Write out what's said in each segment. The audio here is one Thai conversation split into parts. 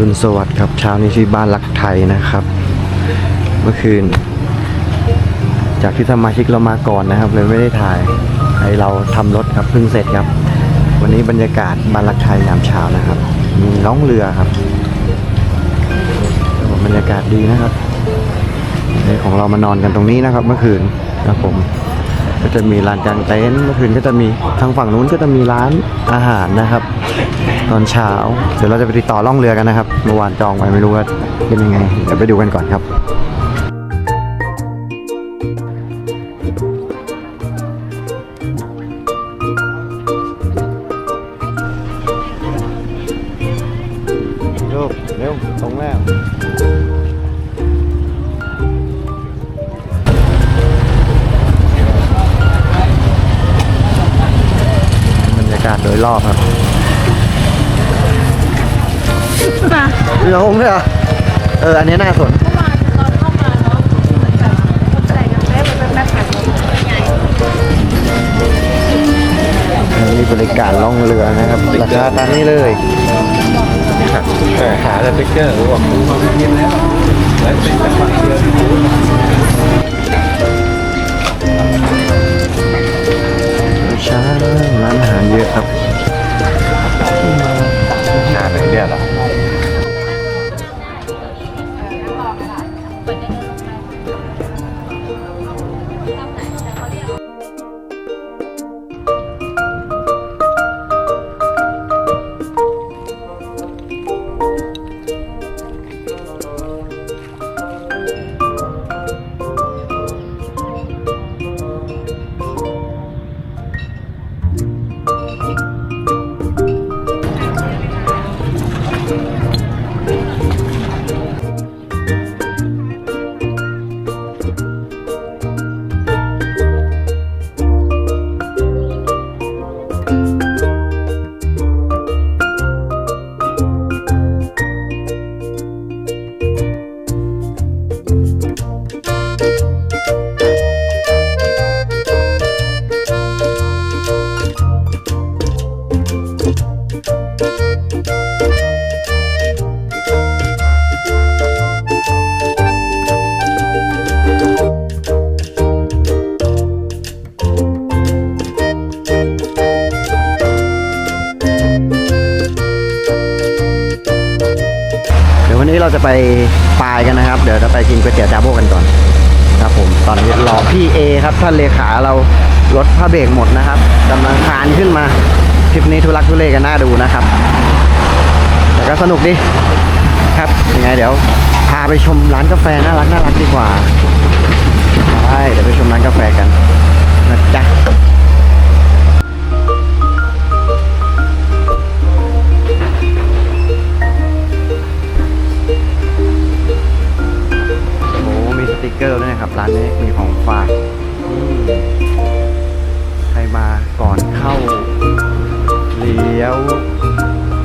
รุณสวัสดิ์ครับเช้านี้ที่บ้านรักไทยนะครับ เมื่อคืน จากที่สมาชิกเรามาก่อนนะครับเลยไม่ได้ถ่ายไอเราทำรถครับเพิ่งเสร็จครับ วันนี้บรรยากาศบ้านรักไทยยามเช้านะครับมีน้องเรือครับบรรยากาศดีนะครับในของเรามานอนกันตรงนี้นะครับ เมื่อคืนนะครับผมก็จะมีลานกลางเต็นท์เมื่อคืนก็จะมีทางฝั่งนู้นก็จะมีร้านอาหารนะครับ ตอนเช้า เดี๋ยวเราจะไปติดต่อล่องเรือกันนะครับ เมื่อวานจองไว้ไม่รู้ว่าเป็นยังไงเดี๋ยวไปดูกันก่อนครับ เรือหงส์เลยเหรอเอออันนี้น่าสน เมื่อวานตอนเข้ามาเนาะเหมือนแบบคนใส่กันแป๊บแบบแบบแบบไงมีบริการล่องเรือนะครับราคาตามนี้เลยหาสติ๊กเกอร์หรือว่าดูมาไม่เย็นแล้วแล้วเป็นจังหวะเดียวช้าร้านอาหารเยอะครับ งานอะไรเนี่ยเหรอ นนี้เราจะไปปลายกันนะครับ เดี๋ยวจะไปกินก๋วยเตี๋ยวจาโบกันก่อนครับผมตอนนี้รอพี่เอครับท่านเลขาเรารถผ้าเบรกหมดนะครับกำลังคานขึ้นมาคลิปนี้ทุลักทุเลกันน่าดูนะครับ แต่ก็สนุกดีครับยังไงเดี๋ยวพาไปชมร้านกาแฟน่ารักน่ารักดีกว่าใช่เดี๋ยวไปชมร้านกาแฟกันนะจ๊ะ ติกเกอร์ด้วยนะครับ ร้านนี้มีของฝากอืมใครมาก่อนเข้า เลี้ยว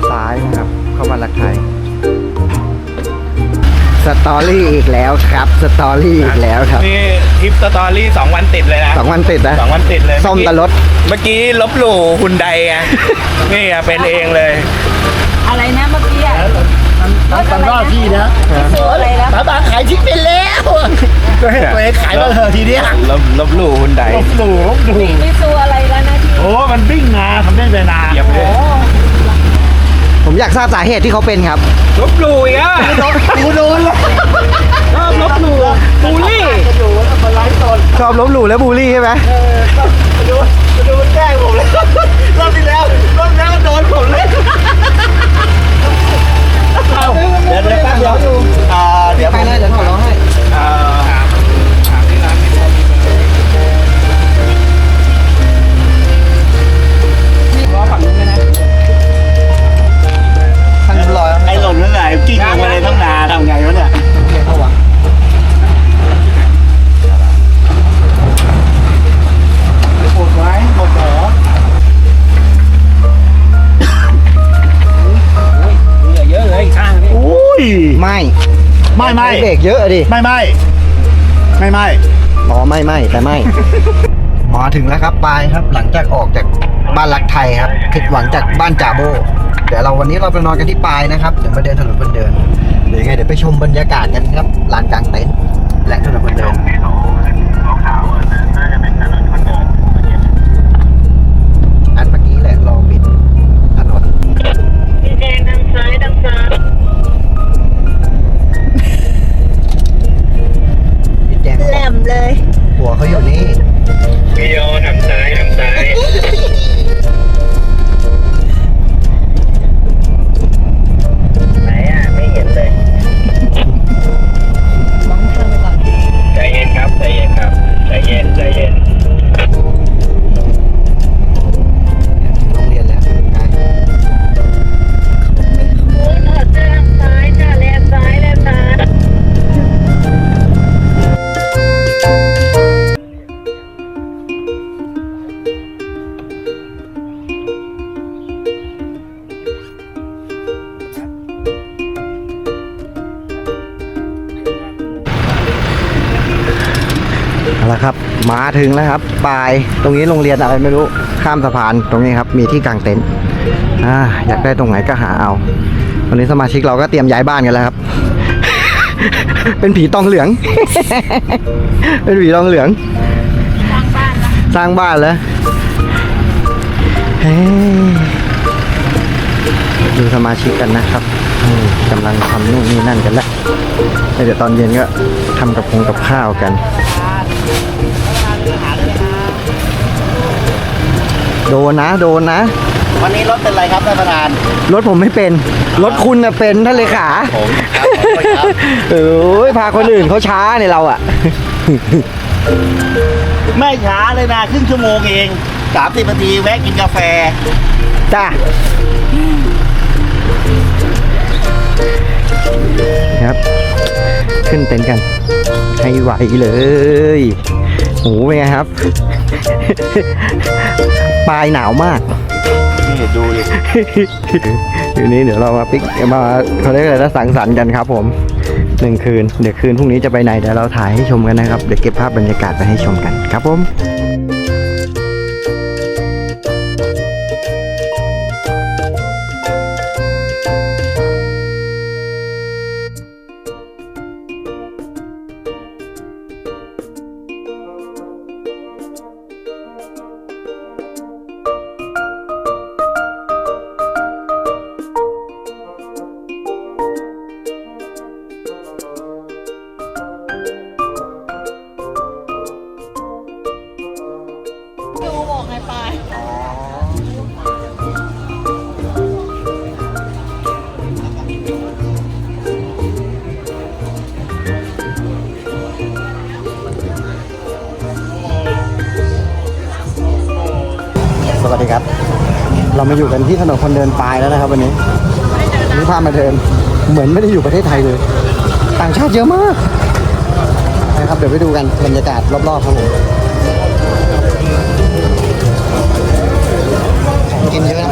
ซ้ายนะครับ เข้ามาลักไทยสตอรี่อีกแล้วครับ สตอรี่อีกแล้วครับนี่ทริปสตอรี่สองวันติดเลยนะสองวันติดนะสองวันติดเลยส้มตะลดเมื่อกี้ลบหลู่หุ่นใดไงนี่อะเป็นเองเลย อะไรนะเมื่อกี้ อะรถอะไรนะที่นะโซอะไรนะตาตาขายทิ้งไปแล้วตัวเองขายมาเถอะทีเนี้ยลบลบลู่หุ่นใดลบหลู่ลบหลู่ไม่ซูอะไรแล้วนะที่โอ้มันวิ่งนาทำได้ไปนาเยียบเลยผมอยากทราบสาเหตุที่เขาเป็นครับ ลบหลู่อีกอะกูโดนแล้วชอบลบหลู่บูลลี่ชอบลบหลู่และบูลลี่ใช่ไหมมาดูดูแกล้งผมเลยรอบที่แล้วรอบแล้ เอาเดี๋ยวเดี๋ยวแป๊บเดียวอ่าเดี๋ยวไปเลยเดี๋ยวขอร้อง ไม่ไม่เบรกเยอะอะดิไม่ไม่ไม่ไม่อ๋อไม่ไม่แต่ไม่ มาถึงแล้วครับปลายครับ หลังจากออกจากบ้านรักไทยครับผิดหวังจากบ้านจ่าโบ เดี๋ยวเราวันนี้เราไปนอนกันที่ปลายนะครับเดี๋ยวมาเดินถนนคนเดินเดี๋ยวยังไงเดี๋ยวไปชมบรรยากาศกันครับลานกลางเต็นท์และถนนคนเดินอัน เขาอยู่นี่พี่โยทำซ้ายทำซ้ายไหนอะไม่เห็นเลยใจเย็นครับใจเย็นครับใจเย็นใจเย็น ถึงแล้วครับปลายตรงนี้โรงเรียนอะไรไม่รู้ข้ามสะพานตรงนี้ครับมีที่กางเต็นท์อ่าอยากได้ตรงไหนก็หาเอาวันนี้สมาชิกเราก็เตรียมย้ายบ้านกันแล้วครับ เป็นผีตองเหลือง เป็นผีตองเหลือง สร้างบ้านแล้วดูสมาชิกกันนะครับกำลังทำนู่นนี่นั่นกันแล้วแล้วเดี๋ยวตอนเย็นก็ทำกับคงกับข้าวกัน โดนนะ โดนนะ วันนี้รถเป็นไรครับท่านประธาน รถผมไม่เป็น รถคุณน่ะเป็นท่านเลขาผมครับขอโทษครับ เอ้ยพาคนอื่นเขาช้าเนี่ยเราอะไม่ช้าเลยนะครึ่งชั่วโมงเองสามสิบนาทีแวะกินกาแฟ จ้าครับ ขึ้นเต็นท์กัน ให้ไหวเลย โหเป็นไงครับ ปลายหนาวมาก นี่ดูดิทีนี้เดี๋ยวเรามาปิกมาเขาเรียกอะไรนะสังสรรค์กันครับ ผมหนึ่งคืน เดี๋ยวคืนพรุ่งนี้จะไปไหนเดี๋ยวเราถ่ายให้ชมกันนะครับ เดี๋ยวเก็บภาพบรรยากาศไปให้ชมกันครับผม เรามาอยู่กันที่ถนนคนเดินปลายแล้วนะครับ วันนี้นี่พามาเดิน เหมือนไม่ได้อยู่ประเทศไทยเลย ต่างชาติเยอะมากนะครับเดี๋ยวไปดูกันบรรยากาศรอบๆครับผมกินเยอะนะ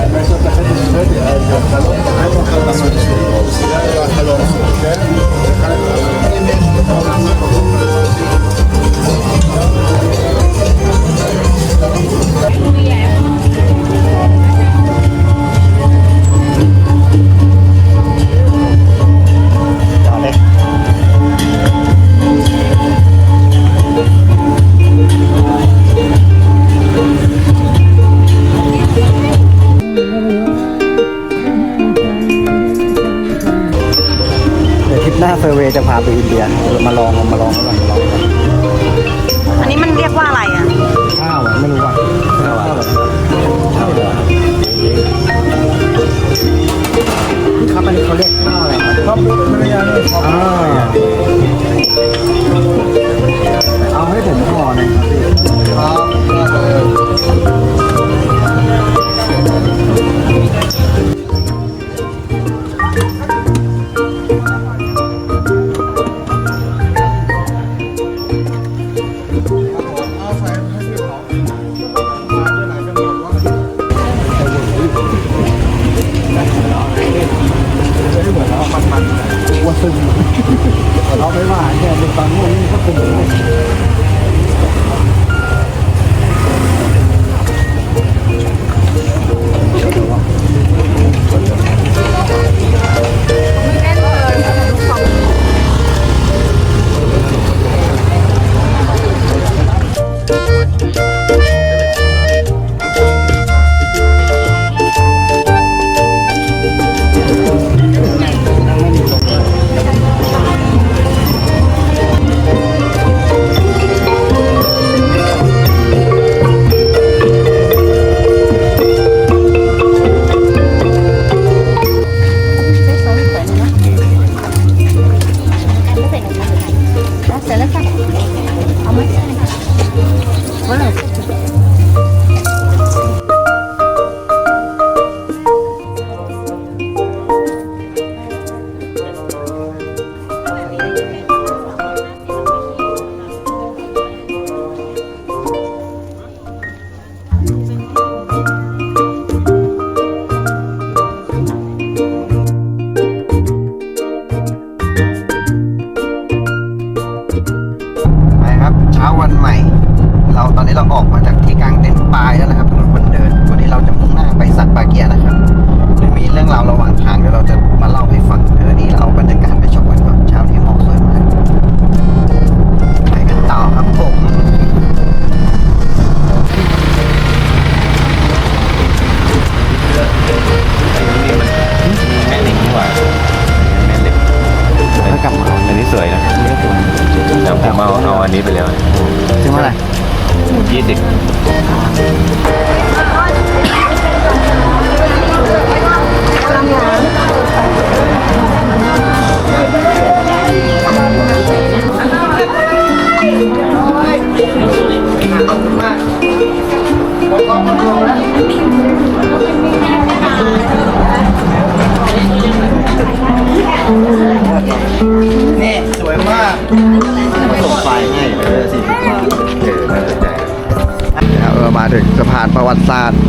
วัติศาสตร์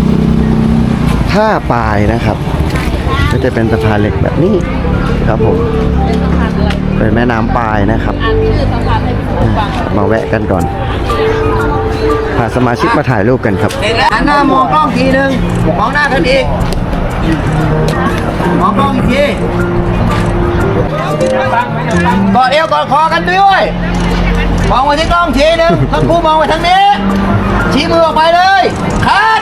ท่าปลายนะครับ ก็จะเป็นสะพานเหล็กแบบนี้ครับผมเป็นแม่น้ำปลายนะครับ มาแวะกันก่อนพาสมาชิกมาถ่ายรูปกันครับหันหน้ามองกล้องทีนึงมองหน้ากันอีกมองกล้องอีกทีกอดเอวกอดคอกันด้วย มองไปที่กล้องทีนึงท่านผู้มองไปทางนี้ ชี้มือออกไปเลยคัด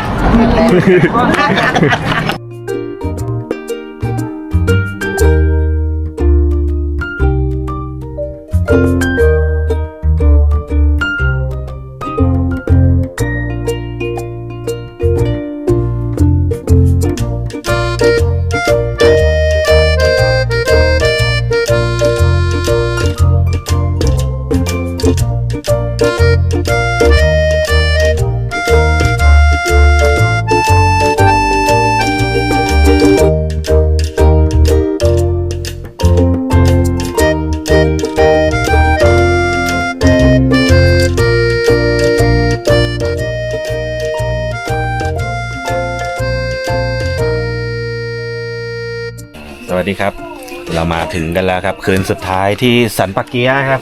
ถึงกันแล้วครับ คืนสุดท้ายที่สันปะเกียครับ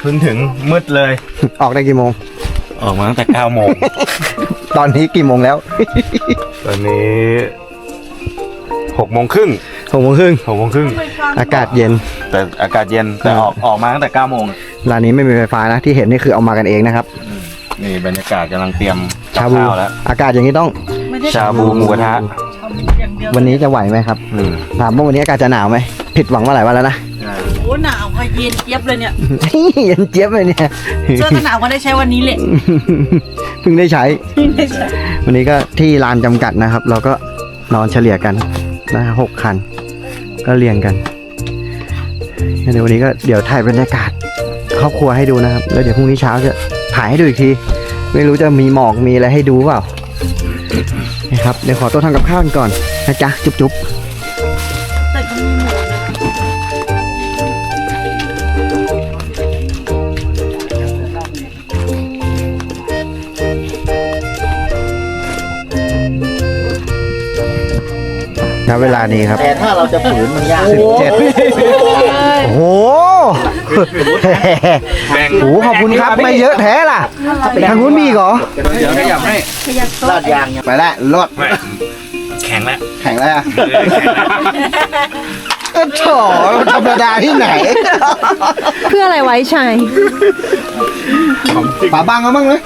เพิ่งถึงมืดเลย ออกได้กี่โมง ออกมาตั้งแต่9โมง ตอนนี้กี่โมงแล้ว ตอนนี้6โมงครึ่งหกโมงครึ่ง6โมงครึ่งอากาศเย็น แต่อากาศเย็นแต่ออกออกมาตั้งแต่9โมงร้านนี้ไม่มีไฟฟ้านะที่เห็นนี่คือเอามากันเองนะครับ นี่บรรยากาศกำลังเตรียมกับชาบูข้าวแล้ว อากาศอย่างนี้ต้อง ชาบูหมูกระทะ วันนี้จะไหวไหมครับอืมถามว่าวันนี้อากาศจะหนาวไหมผิดหวังมาหลายวันแล้วนะโอ้หนาวค่ะเย็นเจี๊ยบเลยเนี่ยเย็นเจี๊ยบเลยเนี่ยเสื้อกันหนาวก็ได้ใช้วันนี้แหละเพิ่งได้ใช้ วันนี้ก็ที่ลานจำกัดนะครับ เราก็นอนเฉลี่ยกันนะหกคัน ก็เรียงกันงั้นเดี๋ยววันนี้ก็เดี๋ยวถ่ายบรรยากาศครอบครัวให้ดูนะครับ แล้วเดี๋ยวพรุ่งนี้เช้าจะถ่ายให้ดูอีกที ไม่รู้จะมีหมอกมีอะไรให้ดูเปล่า นะครับ เดี๋ยวขอตัวทำกับข้าวกันก่อนนะจ๊ะ จุ๊บจุ๊บแต่ก็มีหมูนะณเวลานี้ครับ แต่ถ้าเราจะฝืนมันยากสิบเจ็ดโอ้โห โอ้โหขอบคุณครับไม่เยอะแท้ล่ะทางนู้นมีอีกเหรอเดี๋ยวขยับให้ลาดยางเนี่ยไปละรถแข็งแล้วแข่งแล้วอะเอ้าโถธรรมดาที่ไหนเพื่ออะไรไว้ชัยป่าบังเอาบ้างเลย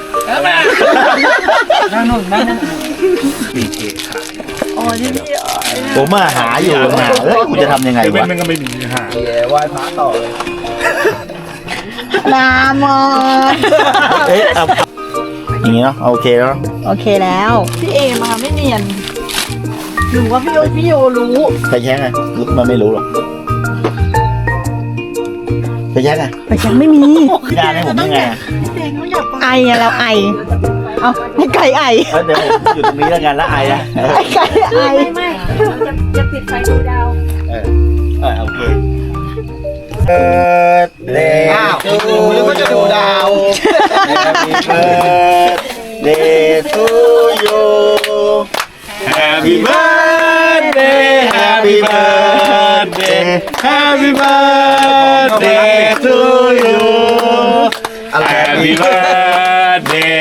อ๋อที่นี่ผมมาหาอยู่หาเอ้ยกูจะทำยังไงวะนามอเอ๊ะเอาอย่างงี้เนาะโอเคแล้วเนอะโอเคแล้ว พี่เอมาไม่เนียนหรือว่าพี่โอพี่โอรู้ใครแช่งไงมันไม่รู้หรอกไปแยกอะไปยังไม่มี พี่ดาให้ผมยังไงอะไออะเราไอ เอาให้ไก่ไอเออเดี๋ยวผมอยู่ตรงนี้แล้วกันแล้วไอนะเออไอไก่ไอ ไม่ไม่จะจะปิดไฟดูดาว เออเออโอเค เปิดเดย์ อ้าวนึกว่าจะดูดาว Happy birthday to you Happy birthday Happy birthday Happy birthday to you Happy birthday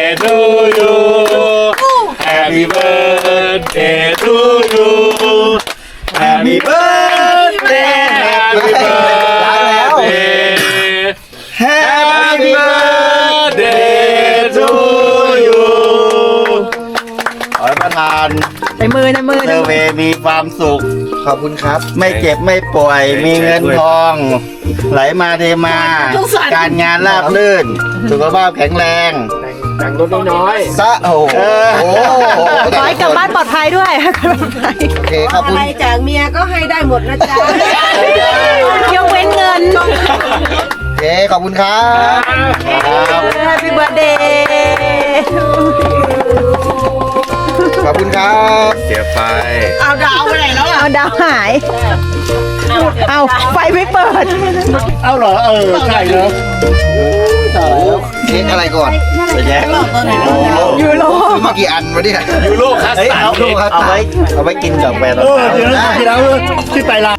ในมือในมือเซอร์เวย์มีความสุข ขอบคุณครับ ไม่เจ็บไม่ป่วย มีเงินทอง ไหลมาเทมา การงานราบรื่น สุขภาพแข็งแรงแต่งรถน้อยซะโอ้โหเออโอ้โหขอให้กลับบ้านปลอดภัยด้วยกลับบ้านปลอดภัยโอเคขอบคุณอะไรจากเมียก็ให้ได้หมดนะจ๊ะ ยกเว้นเงิน โอเคขอบคุณครับครับ Happy birthday ขอบคุณครับเสียไฟเอาดาวไปไหนแล้วเอาดาวหาย เอาไฟไม่เปิด เอาเหรอเออใช่เหรอเค้กอะไรก่อนไปแยกยูโรซื้อมากี่อันวะเนี่ยยูโรคัสเฮ้ยตาเอาร์ดเอาไว้เอาไว้กินกับแฟนเราเออเดี๋ยวนะที่แล้วที่ไปลา